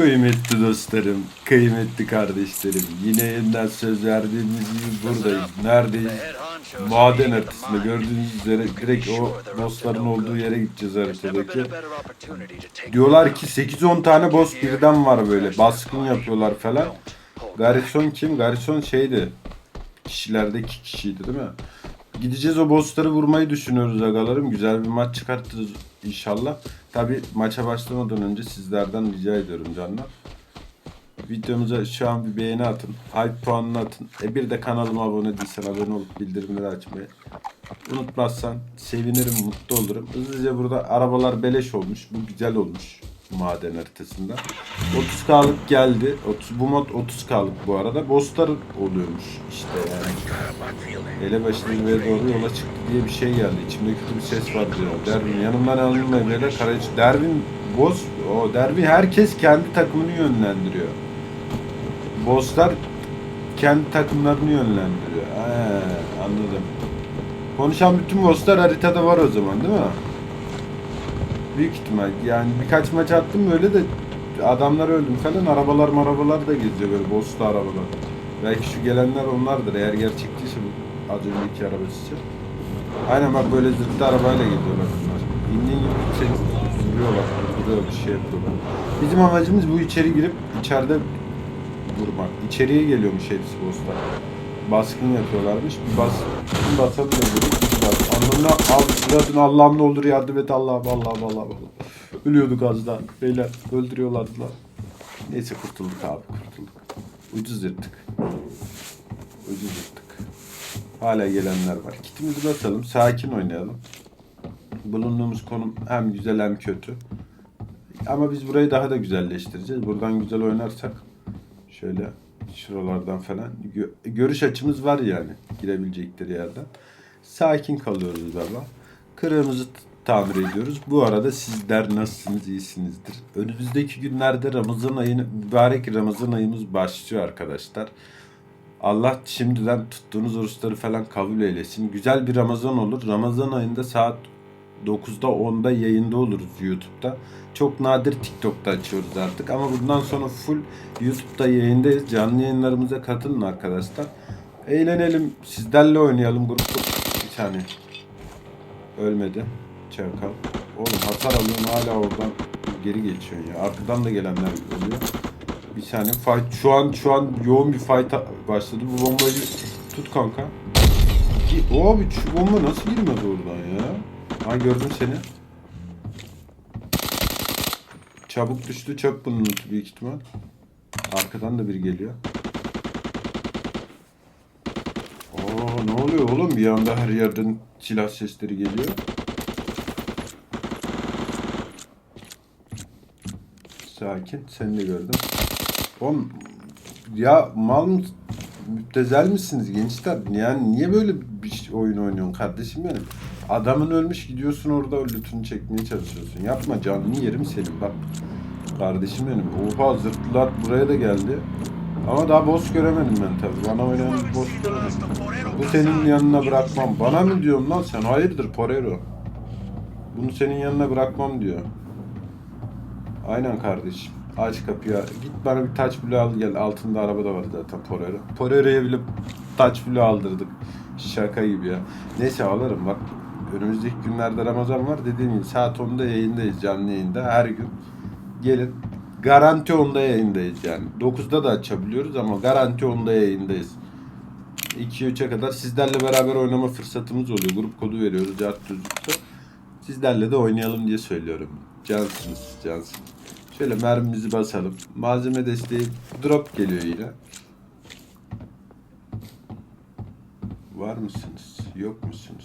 Kıymetli dostlarım, kıymetli kardeşlerim. Yine yeniden söz verdiğimiz gibi buradayız. Neredeyiz? Maden haritasında gördüğünüz üzere direkt o bossların olduğu yere gideceğiz haritadaki. Diyorlar ki 8-10 tane boss birden var böyle. Baskın yapıyorlar falan. Garrison kim? Garrison şeydi. Kişilerdeki kişiydi değil mi? Gideceğiz o bossları vurmayı düşünüyoruz agalarım. Güzel bir maç çıkartırız inşallah. Tabi maça başlamadan önce sizlerden rica ediyorum canlar. Videomuza şu an bir beğeni atın. Hype puanını atın. E bir de kanalıma abone değilsen abone olup bildirimleri açmayı. Unutmazsan sevinirim, mutlu olurum. Hızlıca burada arabalar beleş olmuş. Bu güzel olmuş maden haritasında. 30K'lık geldi. 30, bu mod 30K'lık bu arada. Bosslar oluyormuş işte yani. Elebaşı'nın ve doğru yola çıktı diye bir şey geldi. İçimde kötü bir ses var diyor. Dervin yanımdan alınmayın böyle Karayiç. Dervin boss, o Dervin herkes kendi takımını yönlendiriyor. Bosslar kendi takımlarını yönlendiriyor. He, anladım. Konuşan bütün bosslar haritada var o zaman değil mi? Büyük ihtimal. Yani birkaç maç attım böyle de adamlar öldüm falan. Arabalar marabalar da geziyor böyle bosslu arabalar. Belki şu gelenler onlardır eğer gerçektiyse bu az önceki arabası. Aynen bak böyle zırhlı arabayla geliyorlar bunlar. İndiğin gibi seni vuruyorlar, vuruyor bir şey yapıyorlar. Bizim amacımız bu içeri girip içeride vurmak. İçeriye geliyormuş hepsi bosslar. Baskın yapıyorlarmış. Bir bas, bir basalım da dedik. Anlamına al sıradın Allah'ım ne olur yardım et Allah'ım Allah'ım Allah'ım Allah'ım. Ölüyorduk az daha. Beyler öldürüyorlardı lan. Neyse kurtulduk abi kurtulduk. Ucuz yırttık. Ucuz yırttık. Hala gelenler var. Kitimizi basalım. Sakin oynayalım. Bulunduğumuz konum hem güzel hem kötü. Ama biz burayı daha da güzelleştireceğiz. Buradan güzel oynarsak şöyle şuralardan falan gö- görüş açımız var yani girebilecekleri yerden. Sakin kalıyoruz baba. Kırığımızı tamir ediyoruz. Bu arada sizler nasılsınız? iyisinizdir. Önümüzdeki günlerde Ramazan ayını mübarek Ramazan ayımız başlıyor arkadaşlar. Allah şimdiden tuttuğunuz oruçları falan kabul eylesin. Güzel bir Ramazan olur. Ramazan ayında saat 9'da 10'da yayında oluruz YouTube'da. Çok nadir TikTok'ta açıyoruz artık ama bundan sonra full YouTube'da yayındayız. Canlı yayınlarımıza katılın arkadaşlar. Eğlenelim, sizlerle oynayalım grup. Bir saniye. Ölmedi. Çakal. Oğlum hasar alıyorsun hala oradan geri geçiyorsun ya. Arkadan da gelenler oluyor. Bir saniye fight şu an şu an yoğun bir fight başladı. Bu bombayı tut kanka. O abi şu bomba nasıl girmedi oradan ya? Ha gördüm seni. Çabuk düştü çöp bunun büyük ihtimal. Arkadan da biri geliyor. Oo ne oluyor oğlum? Bir anda her yerden silah sesleri geliyor. Sakin. Seni de gördüm. Oğlum ya mal mı müptezel misiniz gençler? Yani niye böyle bir oyun oynuyorsun kardeşim benim? Adamın ölmüş gidiyorsun orada lütunu çekmeye çalışıyorsun. Yapma canını yerim senin bak. Kardeşim benim. Oha zırtlılar buraya da geldi. Ama daha boss göremedim ben tabii. Bana oynayan bir boss göremedim. Bu senin yanına bırakmam. Bana mı diyorsun lan sen? Hayırdır Porero? Bunu senin yanına bırakmam diyor. Aynen kardeşim. Aç kapıyı. Git bana bir taç bulu al gel. Altında araba da var zaten Porero. Porero'ya bile taç bulu aldırdık. Şaka gibi ya. Neyse alırım bak. Önümüzdeki günlerde Ramazan var. Dediğim gibi saat 10'da yayındayız canlı yayında. Her gün gelin. Garanti 10'da yayındayız yani. 9'da da açabiliyoruz ama garanti 10'da yayındayız. 2-3'e kadar sizlerle beraber oynama fırsatımız oluyor. Grup kodu veriyoruz. Cart. Sizlerle de oynayalım diye söylüyorum. Cansınız, cansınız. Şöyle mermimizi basalım. Malzeme desteği drop geliyor yine. Var mısınız? Yok musunuz?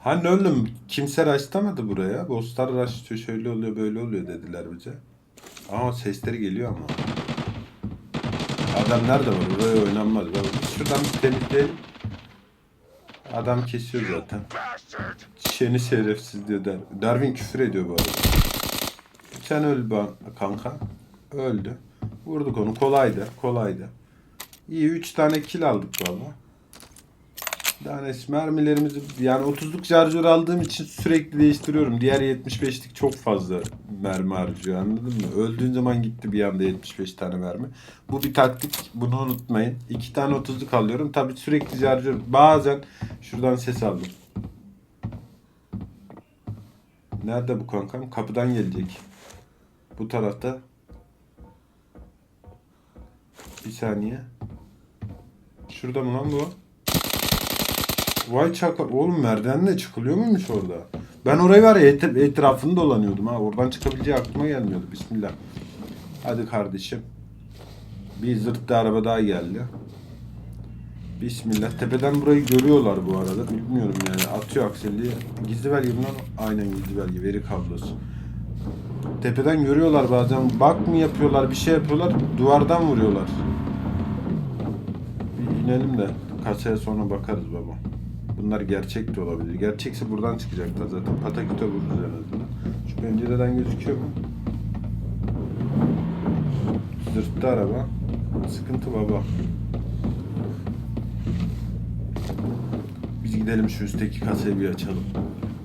Hani oğlum kimse rastlamadı buraya. Bosslar rastlıyor şöyle oluyor böyle oluyor dediler bize. Ama sesleri geliyor ama. Adam nerede var? Buraya oynanmaz. Biz şuradan bir temizleyelim. Adam kesiyor zaten. Şeni şerefsiz diyor Der Darwin küfür ediyor bu arada. Sen öl kanka. Öldü. Vurduk onu. Kolaydı. Kolaydı. İyi 3 tane kill aldık valla. Yani mermilerimizi yani 30'luk şarjör aldığım için sürekli değiştiriyorum. Diğer 75'lik çok fazla mermi harcıyor anladın mı? Öldüğün zaman gitti bir anda 75 tane mermi. Bu bir taktik bunu unutmayın. 2 tane 30'luk alıyorum. Tabi sürekli şarjör bazen şuradan ses aldım. Nerede bu kankam? Kapıdan gelecek. Bu tarafta. Bir saniye. Şurada mı lan bu? Vay çakal. Oğlum merdivenle çıkılıyor muymuş orada? Ben orayı var ya et- etrafını dolanıyordum ha. Oradan çıkabileceği aklıma gelmiyordu. Bismillah. Hadi kardeşim. Bir zırtlı araba daha geldi. Bismillah. Tepeden burayı görüyorlar bu arada. Bilmiyorum yani. Atıyor akseli. Gizli belge lan? Aynen gizli belge. Veri kablosu. Tepeden görüyorlar bazen. Bak mı yapıyorlar, bir şey yapıyorlar. Duvardan vuruyorlar. Bir inelim de kasaya sonra bakarız baba. Bunlar gerçek de olabilir. Gerçekse buradan çıkacaklar zaten. Pataküte vururuz en azından. Şu pencereden gözüküyor mu? Zırttı araba. Sıkıntı baba. Biz gidelim şu üstteki kasayı bir açalım.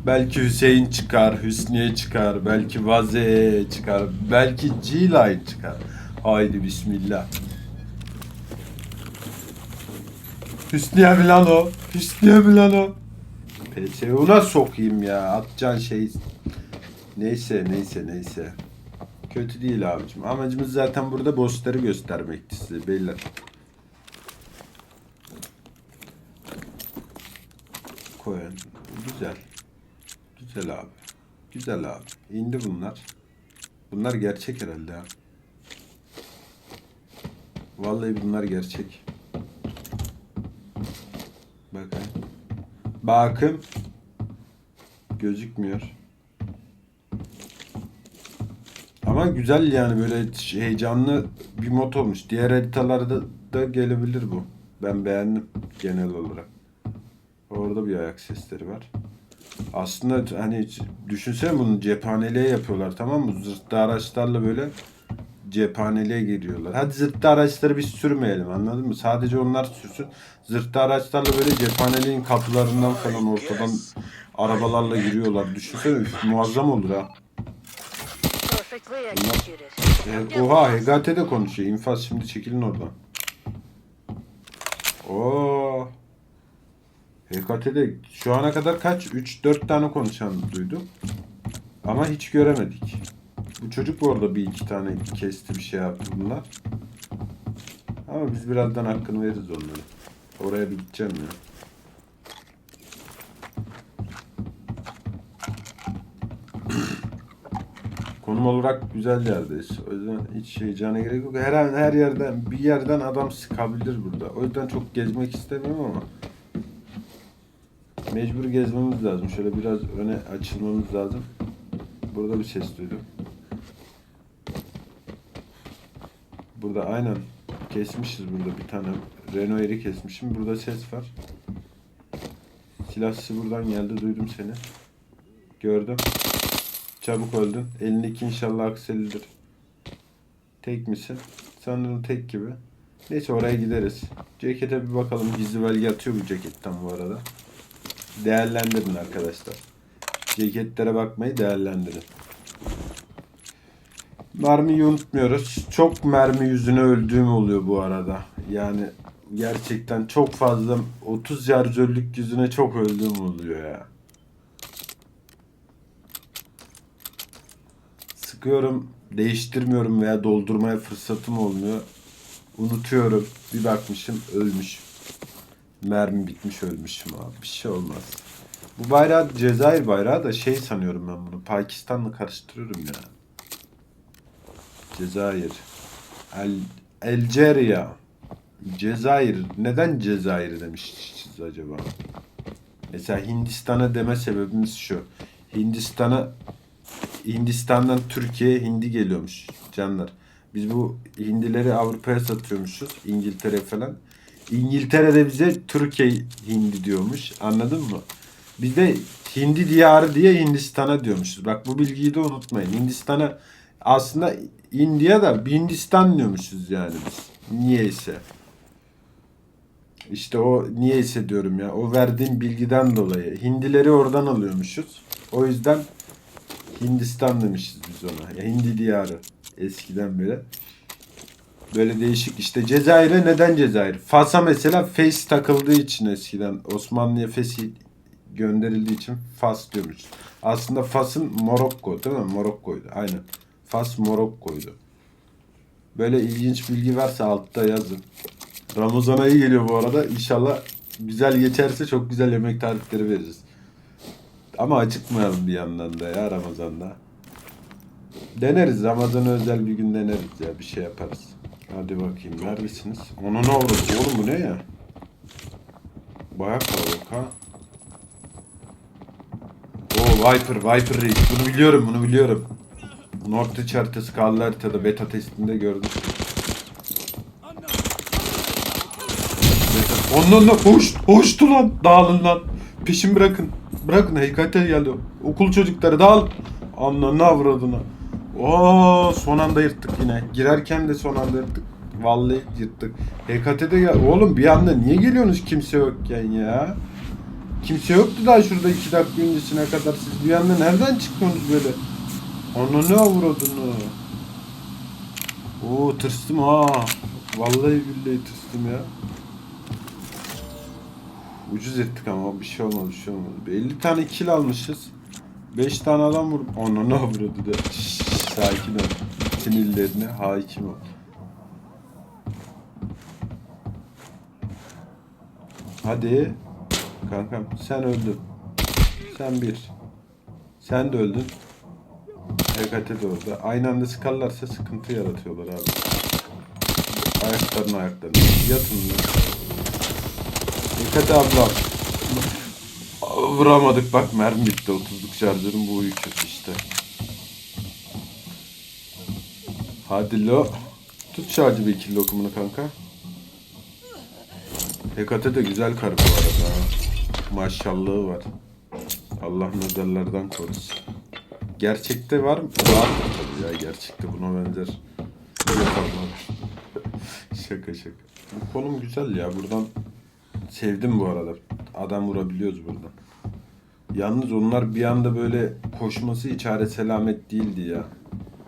Belki Hüseyin çıkar, Hüsniye çıkar, belki Vaze çıkar, belki G-Line çıkar. Haydi bismillah. Hüsniye mi lan o? Hüsniye mi lan o? PSU'na sokayım ya. Atacağın şey. Neyse neyse neyse. Kötü değil abicim. Amacımız zaten burada bossları göstermekti size beyler. Koyun. Güzel. Güzel abi. Güzel abi. İndi bunlar. Bunlar gerçek herhalde ha. Vallahi bunlar gerçek. Bakın. Bakın. Gözükmüyor. Ama güzel yani böyle heyecanlı bir mod olmuş. Diğer haritalarda da gelebilir bu. Ben beğendim genel olarak. Orada bir ayak sesleri var. Aslında hani düşünsene bunu cephaneliğe yapıyorlar tamam mı? Zırhlı araçlarla böyle cephaneliğe giriyorlar. Hadi zırhlı araçları biz sürmeyelim anladın mı? Sadece onlar sürsün. Zırhlı araçlarla böyle cephaneliğin kapılarından falan ortadan arabalarla giriyorlar. Düşünsene muazzam olur ha. Executed. E, oha HGT de konuşuyor. İnfaz şimdi çekilin oradan. Oo. HKT'de şu ana kadar kaç? 3-4 tane konuşan duydum. Ama hiç göremedik. Bu çocuk bu arada bir iki tane kesti bir şey yaptı bunlar. Ama biz birazdan hakkını veririz onları. Oraya bir gideceğim ya. Konum olarak güzel yerdeyiz. O yüzden hiç heyecana gerek yok. Her her yerden bir yerden adam sıkabilir burada. O yüzden çok gezmek istemiyorum ama mecbur gezmemiz lazım. Şöyle biraz öne açılmamız lazım. Burada bir ses duydum. Burada aynen kesmişiz burada bir tane Renault eri kesmişim. Burada ses var. Silah buradan geldi. Duydum seni. Gördüm. Çabuk öldün. Elindeki inşallah akselidir. Tek misin? Sanırım tek gibi. Neyse oraya gideriz. Cekete bir bakalım. Gizli belge atıyor bu ceketten bu arada. Değerlendirin arkadaşlar. Ceketlere bakmayı değerlendirin. Mermiyi unutmuyoruz. Çok mermi yüzüne öldüğüm oluyor bu arada. Yani gerçekten çok fazla 30 şarjörlük yüzüne çok öldüğüm oluyor ya. Sıkıyorum, değiştirmiyorum veya doldurmaya fırsatım olmuyor. Unutuyorum. Bir bakmışım ölmüş. Mermi bitmiş ölmüşüm abi. Bir şey olmaz. Bu bayrağı Cezayir bayrağı da şey sanıyorum ben bunu. Pakistan'la karıştırıyorum ya. Cezayir. El, Elceria. Cezayir. Neden Cezayir demişiz acaba? Mesela Hindistan'a deme sebebimiz şu. Hindistan'a Hindistan'dan Türkiye'ye hindi geliyormuş canlar. Biz bu hindileri Avrupa'ya satıyormuşuz. İngiltere falan. İngiltere'de bize Türkiye hindi diyormuş. Anladın mı? Biz de hindi diyarı diye Hindistan'a diyormuşuz. Bak bu bilgiyi de unutmayın. Hindistan'a aslında India da Hindistan diyormuşuz yani biz. Niyeyse. İşte o niye hissediyorum ya. O verdiğim bilgiden dolayı. Hindileri oradan alıyormuşuz. O yüzden Hindistan demişiz biz ona. Ya Hindi diyarı eskiden beri. Böyle değişik işte Cezayir'e neden Cezayir? Fas'a mesela Fes takıldığı için eskiden Osmanlı'ya Fes gönderildiği için Fas diyormuş. Aslında Fas'ın Morokko değil mi? Morokko'ydu. Aynen. Fas Morokko'ydu. Böyle ilginç bilgi varsa altta yazın. Ramazan ayı geliyor bu arada. İnşallah güzel geçerse çok güzel yemek tarifleri veririz. Ama acıkmayalım bir yandan da ya Ramazan'da. Deneriz. Ramazan'a özel bir gün deneriz ya. Bir şey yaparız. Hadi bakayım. Neredesiniz? Onu ne olur? Oğlum bu ne ya? Baya kalabalık ha. Oo Viper, Viper Reis. Bunu biliyorum, bunu biliyorum. North haritası kaldı haritada beta testinde gördüm. Ondan da hoş, hoştu lan. Dağılın lan. Peşin bırakın. Bırakın heykate geldi. Okul çocukları dağıl. Anla avradına. Oo son anda yırttık yine. Girerken de son anda yırttık. Vallahi yırttık. HKT'de gel. Oğlum bir anda niye geliyorsunuz kimse yokken ya? Kimse yoktu daha şurada iki dakika öncesine kadar. Siz bir anda nereden çıktınız böyle? Onu ne avradını? Oo tırstım ha. Vallahi billahi tırstım ya. Ucuz ettik ama bir şey olmadı bir şey olmadı. Bir 50 tane kill almışız. 5 tane adam vurup onu ne avradı da. Sakin ol. Sinirlerine hakim ol. Hadi. Kankam sen öldün. Sen bir. Sen de öldün. HKT de orada. Aynı anda sıkarlarsa sıkıntı yaratıyorlar abi. Ayaklarına ayaklarına. Yatın lan. Dikkat ablam. Vuramadık bak mermi bitti 30'luk şarjörün bu uyu işte. Hadi lo. Tut şarjı bir ikili lokumunu kanka. Hekate de güzel karı bu arada. Maşallahı var. Allah nazarlardan korusun. Gerçekte var mı? Var tabii ya gerçekte buna benzer. Yapanlar. şaka şaka. Bu konum güzel ya buradan sevdim bu arada. Adam vurabiliyoruz buradan. Yalnız onlar bir anda böyle koşması içare selamet değildi ya.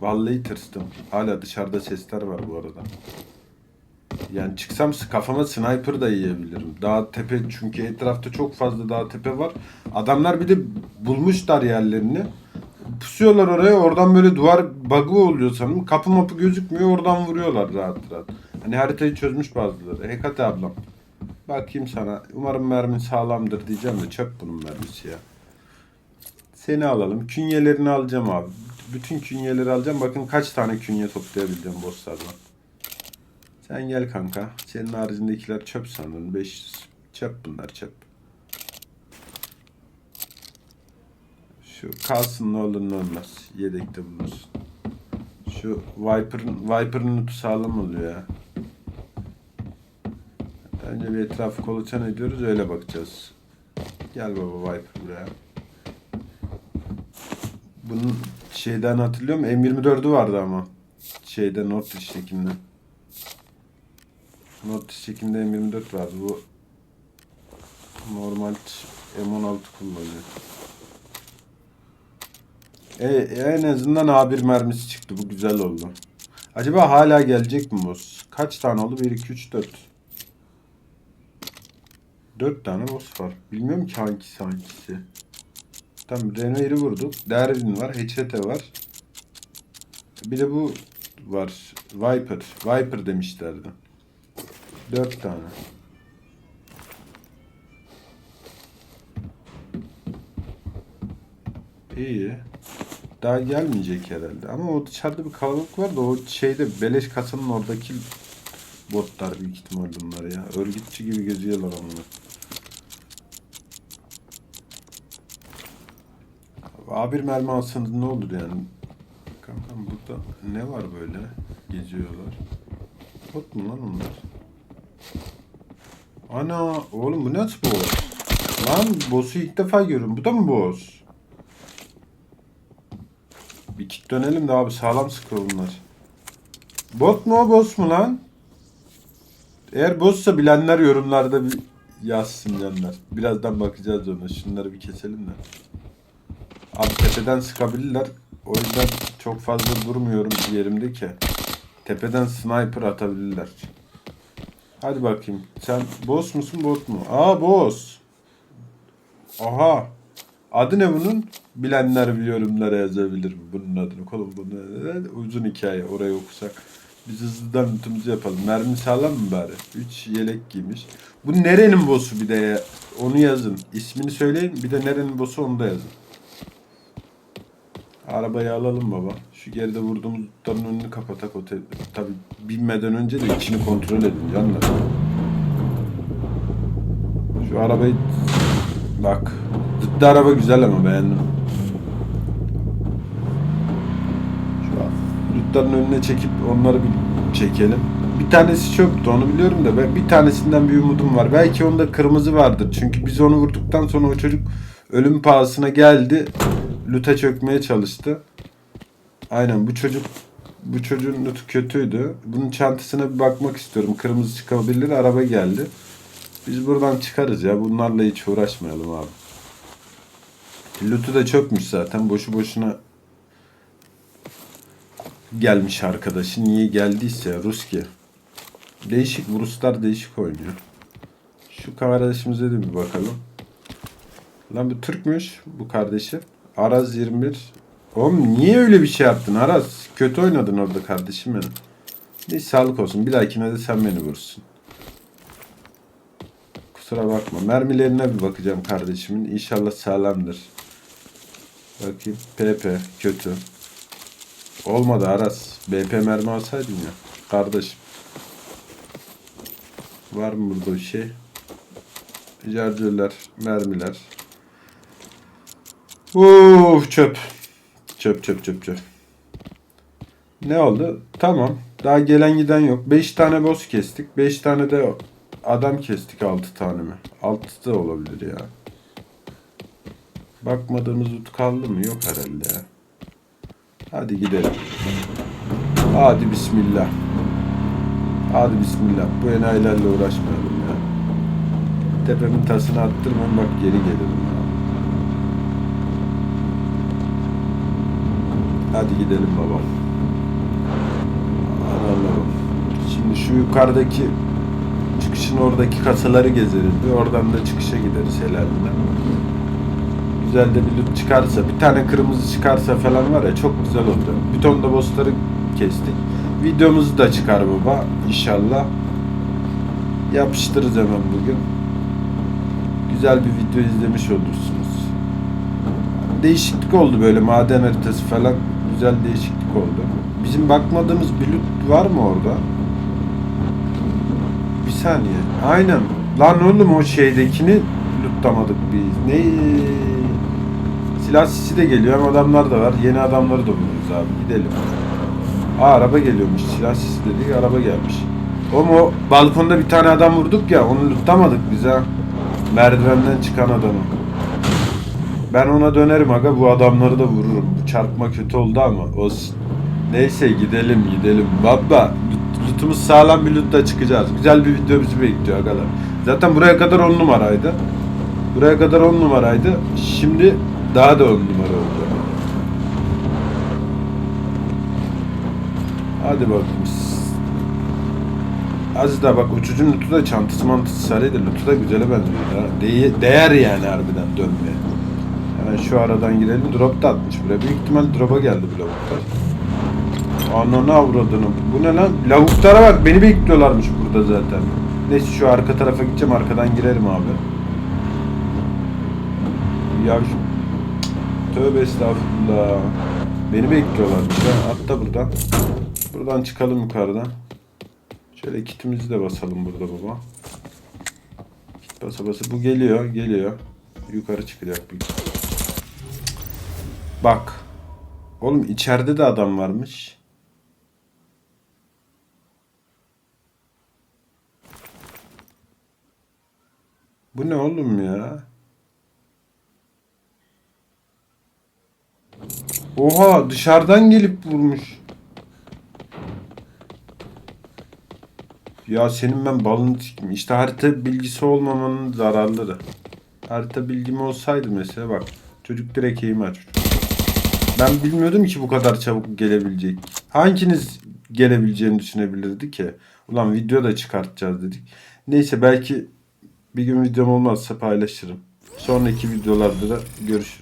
Vallahi tırstım. Hala dışarıda sesler var bu arada. Yani çıksam kafama sniper da yiyebilirim. Dağ tepe çünkü etrafta çok fazla dağ tepe var. Adamlar bir de bulmuşlar yerlerini. Pusuyorlar oraya oradan böyle duvar bug'ı oluyor sanırım. Kapı mapı gözükmüyor oradan vuruyorlar rahat rahat. Hani haritayı çözmüş bazıları. Hekate ablam. Bakayım sana. Umarım mermin sağlamdır diyeceğim de çöp bunun mermisi ya. Seni alalım. Künyelerini alacağım abi. Bütün künyeleri alacağım. Bakın kaç tane künye toplayabileceğim bosslardan. Sen gel kanka. Senin haricindekiler çöp sandın. 500 çöp bunlar çöp. Şu kalsın ne olur ne olmaz. Yedekte bulunsun. Şu Viper'ın Viper'ın lootu sağlam oluyor ya. Önce bir etrafı kolaçan ediyoruz öyle bakacağız. Gel baba Viper buraya. Bunun şeyden hatırlıyor musun? M24'ü vardı ama. Şeyde North East'tekinde. North East'tekinde M24 vardı. Bu normal M16 kullanıyor. E, en azından A1 mermisi çıktı. Bu güzel oldu. Acaba hala gelecek mi boss? Kaç tane oldu? 1, 2, 3, 4. 4 tane boss var. Bilmiyorum ki hangisi hangisi. Tamam Renair'i vurduk. Derwin var. HT var. Bir de bu var. Viper. Viper demişlerdi. 4 tane. İyi. Daha gelmeyecek herhalde. Ama o dışarıda bir kalabalık var da o şeyde beleş kasanın oradaki botlar büyük ihtimal bunlar ya. Örgütçü gibi geziyorlar onlar. A1 mermi alsanız ne olur yani? Kankam burada ne var böyle? Geziyorlar. Bot mu lan onlar? Ana oğlum bu nasıl boss? Lan boss'u ilk defa görüyorum. Bu da mı boss? Bir kick dönelim de abi sağlam sıkıyor bunlar. Bot mu o boss mu lan? Eğer boss'sa bilenler yorumlarda bir yazsın canlar. Birazdan bakacağız ona. Şunları bir keselim de. Abi tepeden sıkabilirler. O yüzden çok fazla durmuyorum yerimde ki. Tepeden sniper atabilirler. Hadi bakayım. Sen boss musun bot mu? Aa boss. Aha. Adı ne bunun? Bilenler bir yorumlara yazabilir bunun adını. Kolum bunu uzun hikaye oraya okusak. Biz hızlıdan bütümüzü yapalım. Mermi sağlam mı bari? 3 yelek giymiş. Bu nerenin boss'u bir de? Onu yazın. İsmini söyleyin. Bir de nerenin boss'u onu da yazın. Arabayı alalım baba. Şu geride vurduğumuz lootların önünü kapatak otel. Tabi binmeden önce de içini kontrol edin canlar. Şu arabayı bak. Zıttı araba güzel ama beğendim. Şu an lootların önüne çekip onları bir çekelim. Bir tanesi çöktü onu biliyorum da ben bir tanesinden bir umudum var. Belki onda kırmızı vardır. Çünkü biz onu vurduktan sonra o çocuk ölüm pahasına geldi. Lüte çökmeye çalıştı. Aynen bu çocuk bu çocuğun lütü kötüydü. Bunun çantasına bir bakmak istiyorum. Kırmızı çıkabilir. Araba geldi. Biz buradan çıkarız ya. Bunlarla hiç uğraşmayalım abi. Lütü de çökmüş zaten. Boşu boşuna gelmiş arkadaşı. Niye geldiyse Ruski. Değişik. Ruslar değişik oynuyor. Şu kardeşimize de bir bakalım. Lan bu Türkmüş bu kardeşi. Araz 21. Oğlum niye öyle bir şey yaptın Araz? Kötü oynadın orada kardeşim benim. Neyse sağlık olsun. Bir dahakine de sen beni vurursun. Kusura bakma. Mermilerine bir bakacağım kardeşimin. İnşallah sağlamdır. Bakayım. PP kötü. Olmadı Aras. BP mermi alsaydın ya. Kardeşim. Var mı burada bir şey? Şarjörler, mermiler. Uf çöp. Çöp çöp çöp çöp. Ne oldu? Tamam. Daha gelen giden yok. 5 tane boss kestik. 5 tane de adam kestik 6 tane mi? 6 da olabilir ya. Bakmadığımız ut kaldı mı? Yok herhalde. Hadi gidelim. Hadi bismillah. Hadi bismillah. Bu enayilerle uğraşmayalım ya. Tepemin tasını attırmam bak geri gelirim ya. Hadi gidelim baba. Allah'ım. Şimdi şu yukarıdaki çıkışın oradaki kasaları gezeriz. Bir oradan da çıkışa gideriz helalinde. Güzel de bir loot çıkarsa, bir tane kırmızı çıkarsa falan var ya çok güzel oldu. Bir ton da bossları kestik. Videomuzu da çıkar baba inşallah. Yapıştırırız hemen bugün. Güzel bir video izlemiş olursunuz. Değişiklik oldu böyle maden haritası falan. Güzel değişiklik oldu. Bizim bakmadığımız bir loot var mı orada? Saniye. Aynen. Lan oğlum o şeydekini lootlamadık biz. Ne? Silah sisi de geliyor ama adamlar da var. Yeni adamları da buluyoruz abi. Gidelim. Aa araba geliyormuş. Silah sisi dedik araba gelmiş. Oğlum o balkonda bir tane adam vurduk ya onu lootlamadık biz ha. Merdivenden çıkan adamı. Ben ona dönerim aga bu adamları da vururum. Bu çarpma kötü oldu ama olsun. Neyse gidelim gidelim. Baba lootumuz sağlam bir lootla çıkacağız. Güzel bir video bizi bekliyor agalar. Zaten buraya kadar 10 numaraydı. Buraya kadar 10 numaraydı. Şimdi daha da 10 numara oldu. Hadi bakayım. Az da bak uçucun lootu da çantası mantısı sarıydı. Lootu da güzele benziyor. Değe- değer yani harbiden dönmeye. Hemen şu aradan girelim. Drop da atmış buraya. Büyük ihtimal drop'a geldi bu lavuklar. Ananı avradını. Bu ne lan? Lavuklara bak. Beni bekliyorlarmış burada zaten. Neyse şu arka tarafa gideceğim. Arkadan girerim abi. Ya şu... Tövbe estağfurullah. Beni bekliyorlarmış ya. Atla buradan. Buradan çıkalım yukarıdan. Şöyle kitimizi de basalım burada baba. Kit basa basa. Bu geliyor. Geliyor. Yukarı çıkacak. Bak. Oğlum içeride de adam varmış. Bu ne oğlum ya? Oha dışarıdan gelip vurmuş. Ya senin ben balını sikim. İşte harita bilgisi olmamanın zararları. Harita bilgim olsaydı mesela bak. Çocuk direkt eğimi açmış. Ben bilmiyordum ki bu kadar çabuk gelebilecek. Hanginiz gelebileceğini düşünebilirdi ki? Ulan video da çıkartacağız dedik. Neyse belki bir gün videom olmazsa paylaşırım. Sonraki videolarda da görüşürüz.